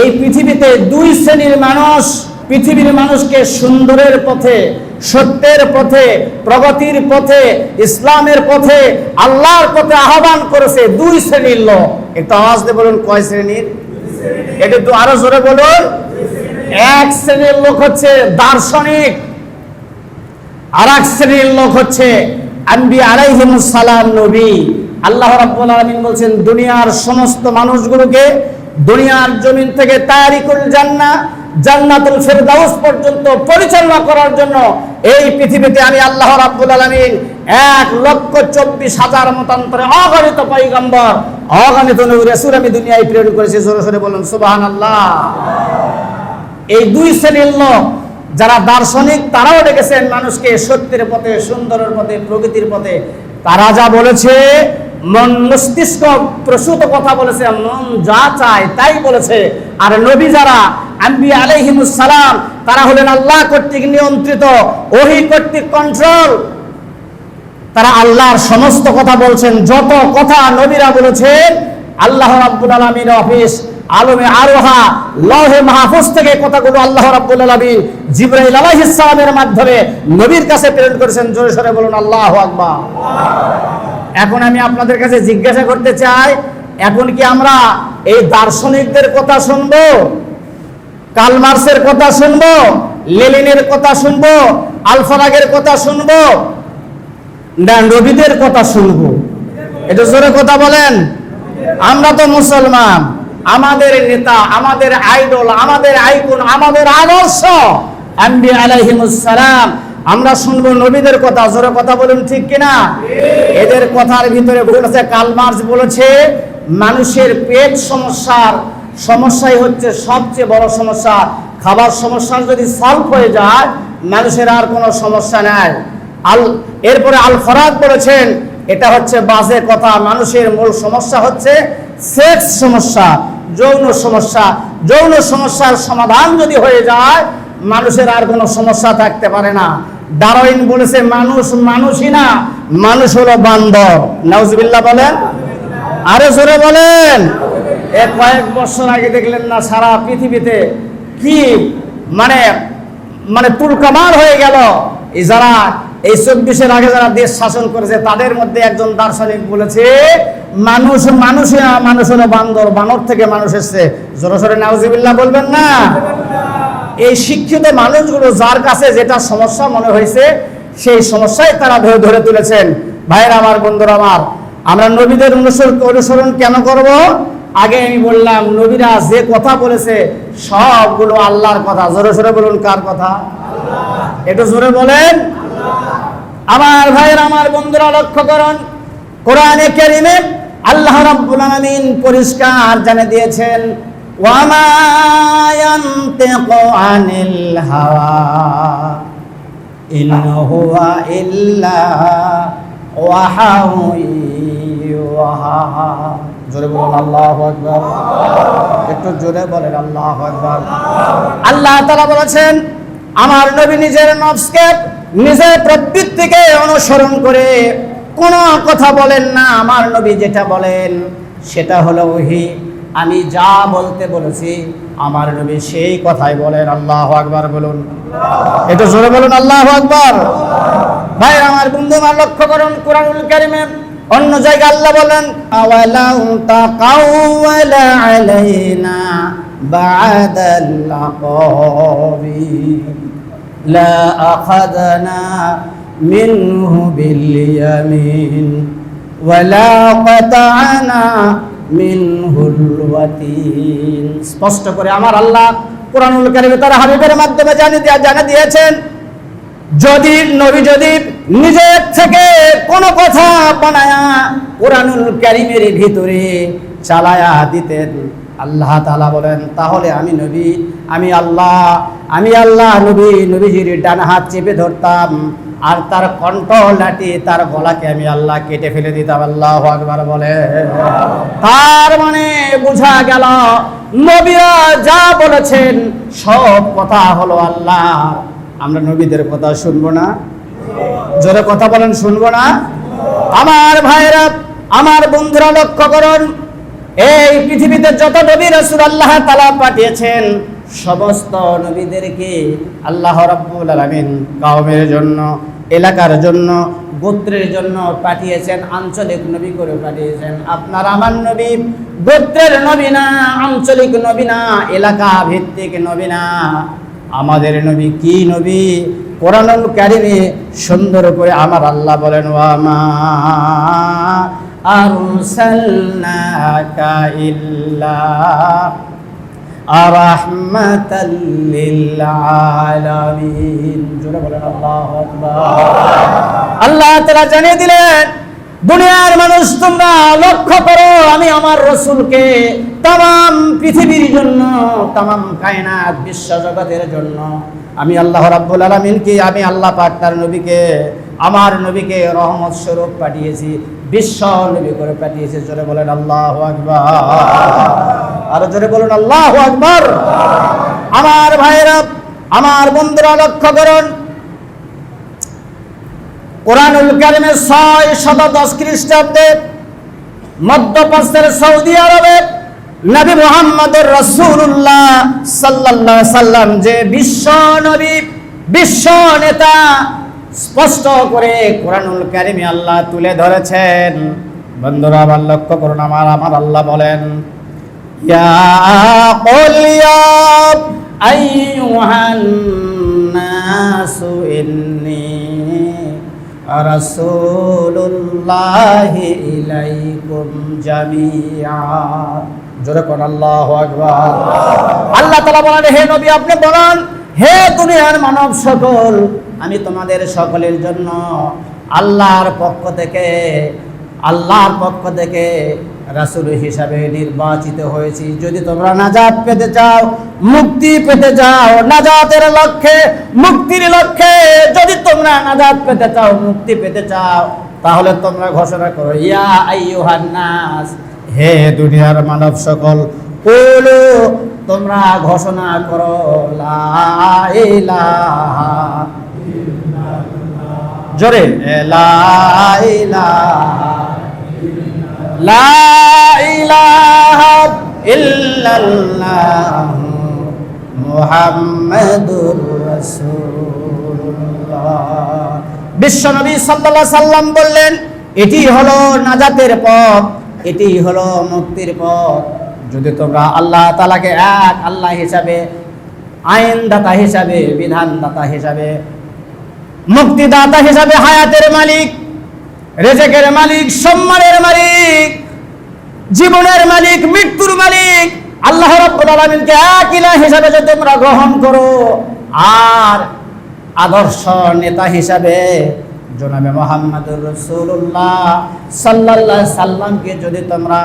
এই পৃথিবীতে দুই শ্রেণির মানুষ, পৃথিবীর মানুষকে সুন্দরের পথে, সত্যের পথে, প্রগতির পথে, ইসলামের পথে, আল্লাহর পথে আহ্বান করেছে দুই শ্রেণির লোক। একটু আওয়াজ দিয়ে বলুন কয় শ্রেণির? এটা একটু আরও জোরে বলুন। এক শ্রেণির লোক হচ্ছে দার্শনিক আর এক শ্রেণির লোক হচ্ছে আনবি আলাইহিমুস সালাম নবী। আল্লাহ রাব্বুল আলামিন বলছেন, দুনিয়ার সমস্ত মানুষগুলোকে দুনিয়ার জমিন থেকে তারিকুল জান্নাহ, জান্নাতুল ফেরদাউস পর্যন্ত পরিচালনা করার জন্য এই পৃথিবীতে আমি আল্লাহ রাব্বুল আলামিন এক লক্ষ চব্বিশ হাজার মতান্তরে অগণিত পয়গম্বর, অগণিত নবী রাসূল আমি দুনিয়ায় প্রেরণ করেছি। জোরে জোরে বলুন, সুবহানাল্লাহ। এই দুই শ্রেণির লোক যারা দার্শনিক, তারাও ডেকেছেন মানুষকে সত্যের পথে, সুন্দরের পথে, প্রকৃতির পথে। তারা যা বলেছে মন মস্তিষ্ক প্রসূত কথা বলেছে, মন যা চায় তাই বলেছে। আর নবী যারা, আম্বি আলাইহিমুস সালাম, তারা হলেন আল্লাহ কর্তৃক নিয়ন্ত্রিত, ওহি কর্তৃক কন্ট্রোল তারা আল্লাহর সমস্ত কথা বলছেন, যত কথা নবীরা বলেছেন, আল্লাহ রাব্বুল আলামিন অফিস, আলমে আরোহা, লহে মাহফুজ থেকে কথাগুলো আল্লাহ রাব্বুল আলামিন জিবরাইল আলাইহিস সালামের মাধ্যমে নবীর কাছে প্রেরণ করেছেন। জোরে সরে বলুন, আল্লাহু আকবার। এখন আমি আপনাদের কাছে জিজ্ঞাসা করতে চাই, এখন কি আমরা এই দার্শনিকদের কথা শুনব? কালমার্সের কথা শুনব? লেলিনের কথা শুনব? আলফারাগের কথা শুনব? না, নবীদের কথা শুনব। এটা জোরে কথা বলেন। আমরা তো মুসলমান। আমাদের নেতা, আমাদের আইডল, আমাদের আইকুন, আমাদের আদর্শ। আম্বি আলাইহিমুসসালাম আমরা শুনব নবীদের কথা জোরে কথা বলুন ঠিক কিনা? এদের কথার ভিতরে বলেছে কালমার্স বলেছে মানুষের পেট সমস্যার সমস্যাই হচ্ছে সবচেয়ে বড় সমস্যা। খাবার সমস্যা যদি সলভ হয়ে যায় মানুষের আর কোনো সমস্যা নাই। আল এরপরে আল ফরাদ বলেছেন এটা হচ্ছে বাজে কথা মানুষের মূল সমস্যা হচ্ছে সেক্স সমস্যা যৌন সমস্যা। যৌন সমস্যার সমাধান যদি হয়ে যায় মানুষের আর কোনো সমস্যা থাকতে পারে না। ডারওয়িন বলেছে, মানুষ মানুষই না, মানুষ হলো বান্দর। নাউজবিল্লাহ বলেন। আরও জোরে বলেন। এ কয়েক বছর আগে দেখলেন না সারা পৃথিবীতে কি মানে মানে তুলকামার হয়ে গেল। এই যারা এই চব্বিশের আগে যারা দেশ শাসন করেছে, তাদের মধ্যে একজন দার্শনিক বলেছে, মানুষ মানুষ মানুষ হলো বান্দর। বানর থেকে মানুষ এসছে। জোরে সরে নাউজিবিল্লাহ বলবেন না? এই শিক্ষিত মানুষগুলো যার কাছে যেটা সমস্যা মনে হয়েছে, সেই সমস্যায় তারা ধরে ধরে তুলেছেন। ভাইয়ের আমার, বন্ধুরা আমার, আমরা নবীদের অনুসরণ অনুসরণ কেন করব? আগে আমি বললাম, নবীরা যে কথা বলেছে, সবগুলো আল্লাহর কথা। জোরে সরে বলুন, কার কথা? একটু জোরে বলেন। আমার ভাইয়ের আমার, বন্ধুরা, লক্ষ্য করুন। কোরআনে কারিমে আল্লাহ রাব্বুল আলামিন পরিষ্কার জানিয়ে দিয়েছেন জোরে আল্লাহু একটু জোরে বলেন, আল্লাহু আল্লাহ তাআলা বলেছেন, আমার নবী নিজের নফসকে নিজের প্রবৃত্তিকে অনুসরণ করে কোনো কথা বলেন না। আমার নবী যেটা বলেন, সেটা হলো ওহি। আমি যা বলতে বলেছি, আমার নবী সেই কথাই বলেন, আল্লাহ আকবার বলুন। এটা জোরে বলুন, আল্লাহ আকবার। ভাই আমার বন্ধু মা লক্ষ্য করুন, কোরআনুল কারিমে অন্য জায়গায় আল্লাহ বলেন, আওয়ালাউ তাকাওয়ালা আলাইনা বাদাল লা আখাযনা মিনহু বিল ইয়ামিন। ওয়ালা ওয়াতিন স্পষ্ট করে আমার আল্লাহ কোরআনুল কারিমে তার হাবিবের মাধ্যমে জানিয়ে দিয়া জানা দিয়েছেন, যদি নবী যদি নিজের থেকে কোনো কথা বানায়া কোরআনুল কারিমের ভিতরে চালায়া দিতেন, আল্লাহ তাআলা বলেন, তাহলে আমি নবী, আমি আল্লাহ আমি আল্লাহ নবী, নবীজির ডান হাত চেপে ধরতাম আর তার কণ্ঠ লাটি তার গলাকে আমি আল্লাহ কেটে ফেলে দিতাম। আল্লাহ আকবার বলে। তার মানে বোঝা গেল, নবীরা যা বলেছেন সব কথা হলো আল্লাহ আমরা নবীদের কথা শুনব না। জোরে কথা বলেন, শুনব না। আমার ভাইরা আমার বন্ধুরা লক্ষ্য করুন, এই পৃথিবীতে যত নবী রাসূল আল্লাহ তাআলা পাঠিয়েছেন সমস্ত নবীদেরকে আল্লাহ রাব্বুল আলামিন কওমের জন্য, এলাকার জন্য, গোত্রের জন্য পাঠিয়েছেন, আঞ্চলিক নবী করে পাঠিয়েছেন। আপনার আমার নবী গোত্রের নবী না, আঞ্চলিক নবী না এলাকা ভিত্তিক নবী না। আমাদের নবী কি নবী? কোরআনুল কারিমে সুন্দর করে আমার আল্লাহ বলেন ওয়ামা ইল্লা রাহমাতাল লিল আলামিন জোরে বলেন, আল্লাহু আকবার। আল্লাহ তাআলা জানিয়ে দিলেন, দুনিয়ার মানুষ তোমরা লক্ষ্য করো, আমি আমার রসুলকে তাম, পৃথিবীর জন্য, তাম, কায়নাত বিশ্ব জগতের জন্য, আমি আল্লাহ রাব্বুল আলামিনকে, আমি আল্লাহ পাক তার নবীকে, আমার নবীকে রহমত স্বরূপ পাঠিয়েছি, বিশ্ব নবী করে পাঠিয়েছি, জোরে বলেন, আল্লাহ আকবার। আর জোরে বলুন, আল্লাহু আকবার। আমার ভাইরা আমার বন্ধুরা লক্ষ্য করুন। কোরআনুল কারিমের ছয় শত দশ খ্রিস্টাব্দে মধ্যপ্রাচ্যের সৌদি আরবে নবী রসুল্লাহ সাল্লাম যে বিশ্ব নবী, বিশ্ব নেতা স্পষ্ট করে কোরআনুল কারিমে আল্লাহ তুলে ধরেছেন। বন্ধুরা, আবার লক্ষ্য করুন, আমার আমার আল্লাহ বলেন ইয়া قل يا أيها الناس إني রাসূলুল্লাহি ইলাইকুম জামিআ জোরে কোন আল্লাহু আকবার আল্লাহ তাআলা বলেন হে নবী আপনি বলেন হে দুনিয়ার মানব সকল আমি তোমাদের সকলের জন্য আল্লাহর পক্ষ থেকে আল্লাহর পক্ষ থেকে রাসূল হিসাবে নির্বাচিত হয়েছি। যদি তোমরা নাজাত পেতে চাও, মুক্তি পেতে চাও, নাজাতের লক্ষ্যে, মুক্তির লক্ষ্যে যদি তোমরা নাজাত পেতে চাও, মুক্তি পেতে চাও, তাহলে তোমরা ঘোষণা করো, ইয়া আইয়ুহান নাস, হে দুনিয়ার মানব সকল, কুলু, তোমরা ঘোষণা করো, লা জোরে, লা লা ইলাহা ইল্লাল্লাহ মুহাম্মাদুর বিশ্বনবী সাল্লাল্লাহু সাল্লাম বললেন, এটি হলো নাজাতের পথ, এটি হলো মুক্তির পথ। যদি তোমরা আল্লাহ তাআলাকে এক আল্লাহ হিসাবে, আইনদাতা হিসাবে, বিধানদাতা হিসাবে, মুক্তিদাতা হিসাবে হায়াতের মালিক, রেজেকের মালিক, সম্মানের মালিক জীবনের মালিক, মৃত্যুর মালিক। আল্লাহ রাব্বুল এক ইলাহ হিসাবে যদি তোমরা গ্রহণ করো, আর আদর্শ নেতা হিসাবে জনাবে মোহাম্মদুর রসুল্লাহ সাল্লাল্লাহু সাল্লামকে যদি তোমরা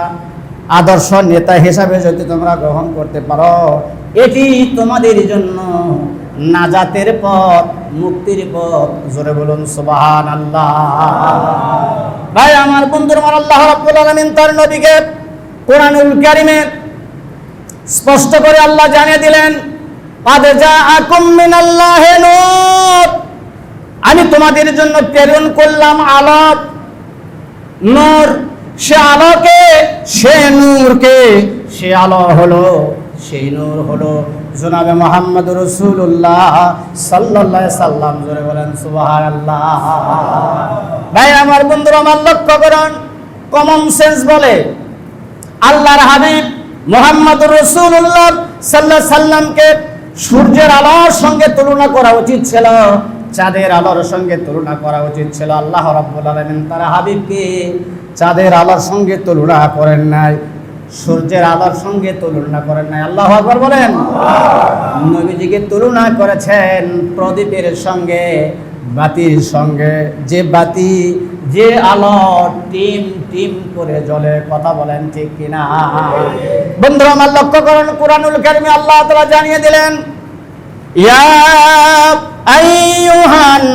আদর্শ নেতা হিসাবে যদি তোমরা গ্রহণ করতে পারো, এটি তোমাদের জন্য নাজাতের পথ, মুক্তির পথ। জোরে বলুন সুবাহান আল্লাহ ভাই, আমার বন্ধুর, আমার আল্লাহ রাব্বুল আলামিন তার নবীকে কোরআনুল কারিমে স্পষ্ট করে আল্লাহ জানিয়ে দিলেন আমি তোমাদের জন্য প্রেরণ করলাম আলোক। নূর সে আলোকে, সে নূরকে। সে আলো হলো, সেই নূর হলো জোনাবে মোহাম্মদ রসুল্লাহ সাল্লাহ সাল্লাম। জোরে বলেন সুবাহ আল্লাহ ভাই, আমার বন্ধুরা, আমার লক্ষ্য করুন কমন সেন্স বলে আল্লাহর হাবিব মোহাম্মদ রসুল্লাহ সাল্লাহ সাল্লামকে সূর্যের আলোর সঙ্গে তুলনা করা উচিত ছিল। চাঁদের আলোর সঙ্গে তুলনা করা উচিত ছিল। আল্লাহ রাব্বুল আলামিন তার হাবিবকে চাঁদের আলোর সঙ্গে তুলনা করেন নাই সূর্যের আলোর সঙ্গে তুলনা করেন নাই। আল্লাহ আকবার বলেন। নবীজিকে তুলনা করেছেন প্রদীপের সঙ্গে। বাতির সঙ্গে যে বাতি, যে আলো টিম টিম করে জ্বলে কথা বলেন ঠিক কিনা? বন্ধু আমার লক্ষ্য করেন, কোরআনুল কারিমে আল্লাহ তাআলা জানিয়ে দিলেন, ইয়া আইয়ুহান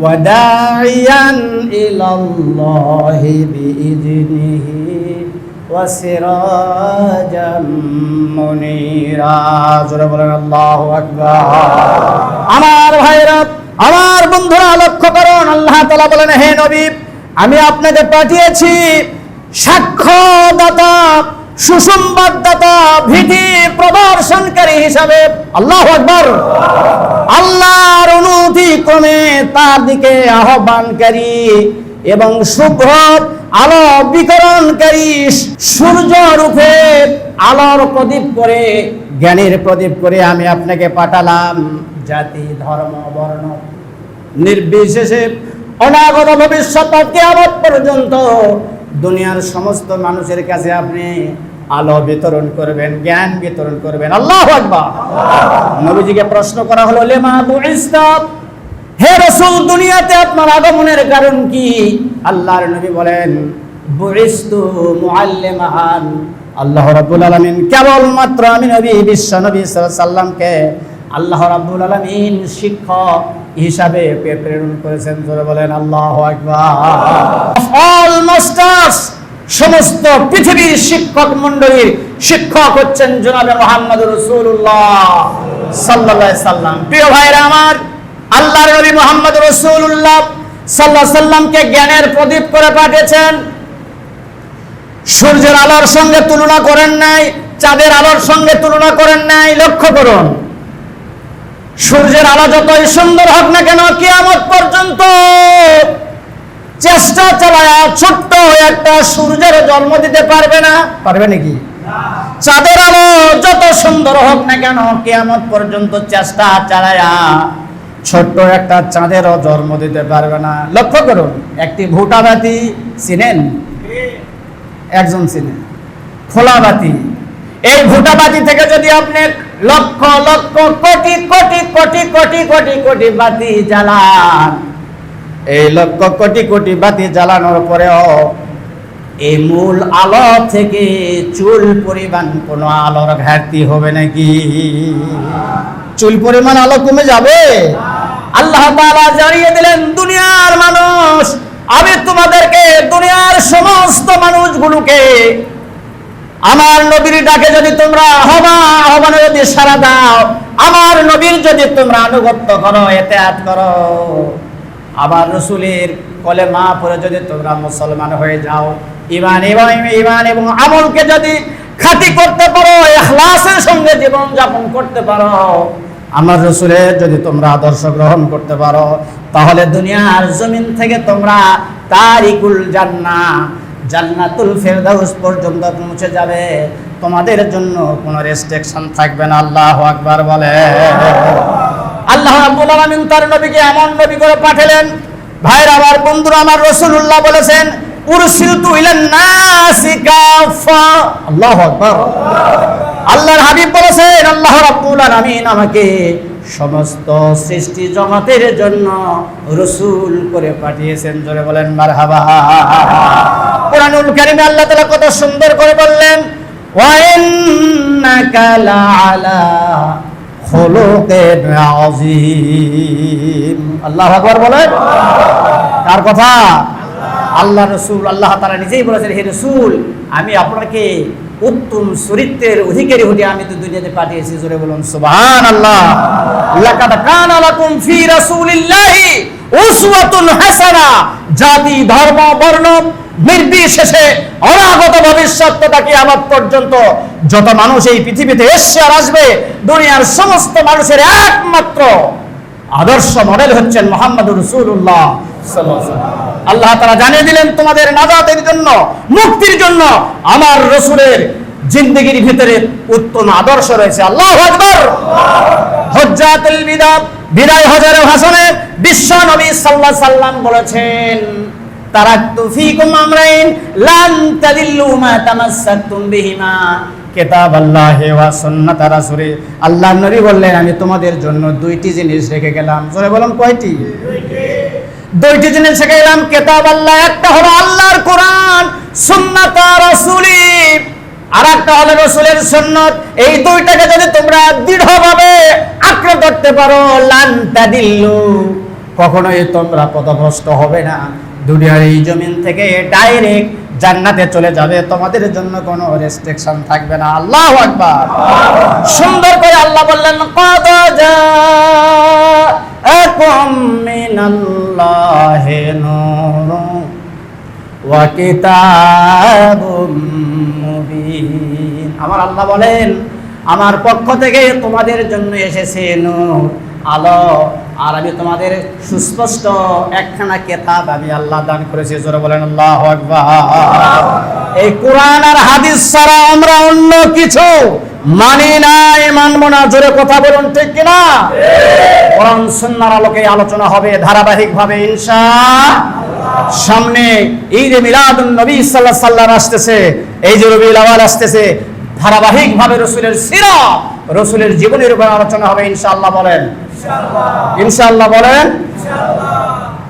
وداعيا إلى الله بإذنه وسراجا منيرا জোরে বলেন আল্লাহু আকবার আমার ভাইরা আমার বন্ধুরা লক্ষ্য করুন আল্লাহ তাআলা বলেন হে নবী আমি আপনাকে পাঠিয়েছি সাক্ষ্যদাতা সুসংবাদদাতা, ভীতি প্রদর্শনকারী হিসাবে আল্লাহ আকবর। আল্লাহর অনুমতি ক্রমে তার দিকে আহ্বানকারী এবং শুভ্র আলো বিকরণকারী সূর্য রূপে আলোর প্রদীপ করে, জ্ঞানের প্রদীপ করে আমি আপনাকে পাঠালাম। জাতি, ধর্ম, বর্ণ, নির্বিশেষে অনাগত ভবিষ্যৎ কেয়ামত পর্যন্ত দুনিয়ার সমস্ত মানুষের কাছে আপনি আলো বিতরণ করবেন, জ্ঞান বিতরণ করবেন। আল্লাহ আকবার। নবীজিকে প্রশ্ন করা হলো হে রাসূল, দুনিয়াতে আপনার আগমনের কারণ কি? আল্লাহর নবী বলেন বুইস্তু মুআল্লিমান আল্লাহ রাব্বুল আলামিন আমি নবী, বিশ্ব নবী সাল্লাল্লাহু আলাইহি আল্লাহ রাব্বুল আলামিন শিক্ষক হিসাবে প্রেরণ করেছেন। জোরে বলেন, আল্লাহ অল মাস্টার্স সমস্ত পৃথিবীর শিক্ষক মন্ডলীর শিক্ষক হচ্ছেন জনাবে মোহাম্মদ রসুল্লাহ সাল্লাহ সাল্লাম। প্রিয় ভাইরা আমার, আল্লাহর নবী মোহাম্মদ রসুল্লাহ সাল্লাহ সাল্লামকে জ্ঞানের প্রদীপ করে পাঠিয়েছেন। সূর্যের আলোর সঙ্গে তুলনা করেন নাই, চাঁদের আলোর সঙ্গে তুলনা করেন নাই। লক্ষ্য করুন সূর্যের আলো যতই সুন্দর হোক না কেন কিয়ামত পর্যন্ত চেষ্টা চালায় ছোট্ট একটা সূর্যের জন্ম দিতে পারবে না। পারবে নাকি? চাঁদের আলো যত সুন্দর হোক না কেন কিয়ামত পর্যন্ত চেষ্টা চালায়া ছোট্ট একটা চাঁদেরও জন্ম দিতে পারবে না। লক্ষ্য করুন একটি ভুটাবাতি চিনেন? একজন চিনেন। খোলা বাতি এই ভুটা বাতি থেকে যদি আপনি লক্ষ লক্ষ, কোটি কোটি কোটি কোটি কোটি কোটি বাতি জ্বালান। এই লক্ষ, কোটি কোটি বাতি জ্বালানোর পরেও এই মূল আলো থেকে চুল পরিমাণ কোনো আলোর ঘাটতি হবে নাকি? চুল পরিমাণ আলো কমে যাবে? আল্লাহ তাআলা জানিয়ে দিলেন, দুনিয়ার মানুষ, আমি তোমাদেরকে দুনিয়ার সমস্ত মানুষগুলোকে আমার নবীর ডাকে যদি তোমরা হবা আহ্বানে যদি সারা দাও, আমার নবীর যদি তোমরা আনুগত্য করো এতেআত করো। আবার রসুলের কলে মা পরে যদি তোমরা মুসলমান হয়ে যাও ইমান এবং ইমান এবং আমলকে যদি খাতি করতে পারো ইখলাসের সঙ্গে জীবন যাপন করতে পারো, আমার রসুলের যদি তোমরা আদর্শ গ্রহণ করতে পারো, তাহলে দুনিয়ার জমিন থেকে তোমরা তারিকুল জান্না জান্নাতুল ফেরদাউস পর্যন্ত পৌঁছে যাবে। তোমাদের জন্য কোনো রেস্ট্রিকশন থাকবে না। আল্লাহ আকবার বলে। আল্লাহ রাব্বুল আলামিন তার নবীকে এমন নবী করে পাঠালেন। ভাইরা, আমার বন্ধুরা, আমার রাসূলুল্লাহ বলেছেন, উরসিলতু ইলান নাসি কাফা আল্লাহু আকবার। আল্লাহর হাবিব বলেছেন, আল্লাহ রাব্বুল আলামিন আমাকে সমস্ত সৃষ্টি জগতের জন্য রসুল করে পাঠিয়েছেন। জোরে বলেন, মারহাবা। কোরআনুল কারিমে আল্লাহ তাআলা কত সুন্দর করে বললেন ওয়া ইন্নাকা লাআলা খুলুকিন আযীম। আল্লাহু বলেন। কার কথা? আল্লাহ রসুল, আল্লাহ তারা নিজেই বলেছেন, হে রসুল, আমি আপনাকে উত্তম চরিত্রের অধিকারী হতে আমি তো দুনিয়াতে পাঠিয়েছি। জোরে বলুন সুবহান আল্লাহ লাকাদ কানা লাকুম ফি রাসূলিল্লাহি উসওয়াতুন হাসানা, জাতি, ধর্ম, বর্ণ, নির্বিশেষে অনাগত ভবিষ্যৎ তথা কিয়ামত পর্যন্ত যত মানুষ এই পৃথিবীতে এসে আর আসবে, দুনিয়ার সমস্ত মানুষের একমাত্র আদর্শ মডেল হচ্ছেন মোহাম্মদ রসুল্লাহ আল্লাহ তারা জানিয়ে দিলেন, তোমাদের নাজাতের জন্য, মুক্তির জন্য আমার রসুলের জিন্দগির ভিতরে উত্তম আদর্শ রয়েছে। আল্লাহ আকবর। হজ্জাতুল বিদা, বিদায় হজারে ভাষণে বিশ্ব নবী সাল্লাহ সাল্লাম বলেছেন তারাক্তু ফিকুম আমরাইন লান তাদিল্লু মা তামাসসাকতুম বিহিমা। কিতাব আল্লাহ ওয়া সুন্নাত রাসূলি। আল্লাহ নবী বললেন, আমি তোমাদের জন্য দুইটি জিনিস রেখে গেলাম। জোরে বলুন, কয়টি? দুইটি জিনিস রেখে গেলাম, কিতাব আল্লাহ, একটা হলো আল্লাহর কোরআন, সুন্নাত রাসূলি। আর একটা হলো রসুলের সুন্নত। এই দুইটাকে যদি তোমরা দৃঢ়ভাবে আঁকড়ে ধরতে পারো, লান তাদিল্লু। কখনোই তোমরা পথভ্রষ্ট হবে না। দুনিয়ার এই জমিন থেকে ডাইরেক্ট জান্নাতে চলে যাবে। তোমাদের জন্য কোনো রেস্ট্রিকশন থাকবে না। আল্লাহ আকবার। সুন্দর করে আল্লাহ বললেন কিতাবুম মুবিন। আমার আল্লাহ বলেন, আমার পক্ষ থেকে তোমাদের জন্য এসেছে নূর। আলো আর আমি তোমাদের সুস্পষ্ট একখানা কেতাব আমি আল্লাহ দান করেছি। জোরে বলেন, আল্লাহ এই কোরআন আর হাদিস ছাড়া আমরা অন্য কিছু মানি নাই মানব না। জোরে কথা বলুন, ঠিক কিনা? কোরআন সুন্নাহর আলোকে আলোচনা হবে ধারাবাহিক ভাবে ইনশা সামনে ঈদ মিলাদুন নবী সাল্লাল্লাহু সাল্লাম আসতেছে। এই যে রবিউল আওয়াল আসতেছে ধারাবাহিক ভাবে রসুলের সিরা রসুলের জীবনের উপর আলোচনা হবে ইনশাআল্লাহ বলেন। ইনশাআল্লাহ বলেন